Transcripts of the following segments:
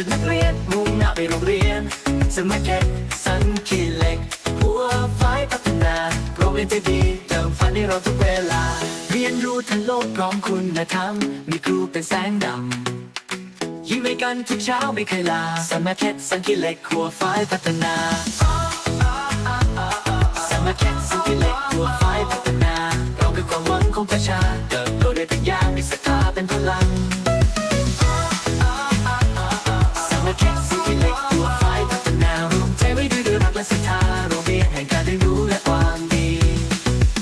ชุดนักเรียนมุ่งหน้าไปโรงเรียนสมัครเก็ตสันขีเหล็ก หัวไฟพัฒนาโรงเรียนใจดีเติมฝันให้เราทุกเวลา เรียนรู้ทันโลกพร้อมคุณธรรม มีครูเป็นแสงดำ ยิ้มให้กันทุกเช้าไม่เคยลาสมัครเก็ตสันขีเหล็กหัวไฟพัฒนาสมัครเก็ตสันขีเหล็กหัวไฟพัฒนาเราคือความหวังของประชา ยนแห่งการเรียนรู้และความดี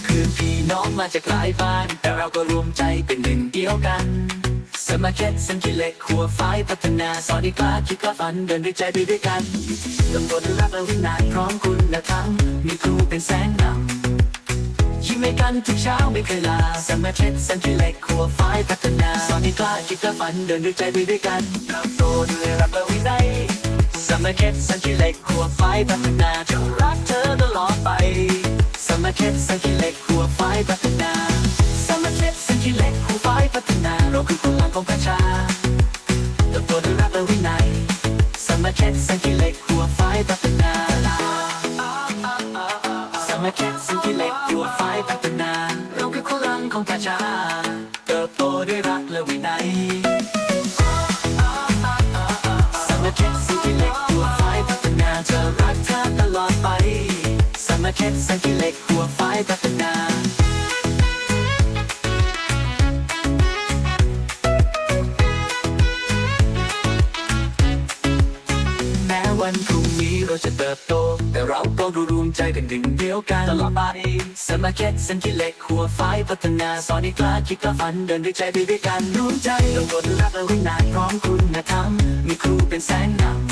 คือพี่น้องมาจากหลายบ้าน แต่เราก็รวมใจเป็นหนึ่งเดียวกัน สมาเก็ตสันกิเล็กหัวไฟพัฒนาสอนให้กล้าคิดกล้าฝันเดินด้วยใจไปด้วยกันตำรวจรักและวินัยพร้อมคุณธรรมมีครูเป็นแสงนำยิ้มให้กันทุกเช้าไม่เคยลาสมาเก็ตสันกิเล็กหัวไฟพัฒนาสอนให้กล้าคิดกล้าฝันเดินด้วยใจไปด้วยกันเติบโตด้วยรักและวินัย สมาเก็ตสันกิเล็กหัวไฟพัฒนาจะรักเธอตลอดไป สมาเก็ตสังกิเหล็กหัวไฟพัฒนา สมาเก็ตสังกิเหล็กหัวไฟพัฒนาเราคือพลังของประชาเติบโตด้วยรักและวินัย สมาเก็ตสังกิเหล็กหัวไฟพัฒนา สมาเก็ตสังกิเหล็กหัวไฟพัฒนาเราคือพลังของประชา เก็ตสังกิเล็กหัวไฟพัฒนาแม้วันพรุ่งนี้เราจะเติบโต แต่เราต้องรวมใจเป็นหนึ่งเดียวกันตลอดไปสมาเก็ตสันกิเล็กหัวไฟพัฒนาสอนให้กล้าคิดกล้าฝันเดินด้วยใจไปด้วยกันรวมใจเรากดรักและวินัยพร้อมคุณธรรมมีครูเป็นแสงนำ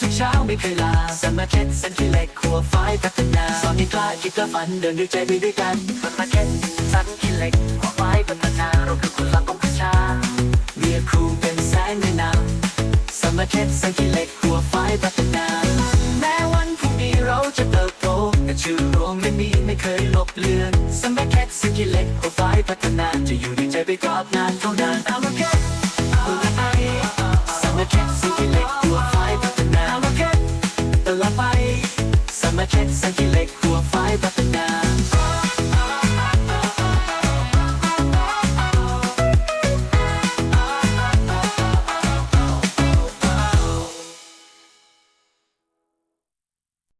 ทุกเช้าไม่เคยลาสมาเก็ตสันกิเล็กหัวไฟพัฒนาสอนให้กล้าคิดกล้าฝันเดินด้วยใจไปด้วยกันสมาเก็ตสันกิเล็กหัวไฟพัฒนาเราคือคนรักของประชาเมียครูเป็นแสงในน้ำสมาเก็ตสันกิเล็กหัวไฟพัฒนา แม้วันพรุ่งนี้เราจะเติบโตแต่ชื่อโรงไม่มีไม่เคยลบเลือนสมาเก็ตสันกิเล็กหัวไฟพัฒนาจะอยู่ในใจไปกรอบนานเท่านานสมาเก็ตหัวไฟสมาเก็ตสันกิเล็กหัวไฟพัฒนาส มาเก็ตตลอ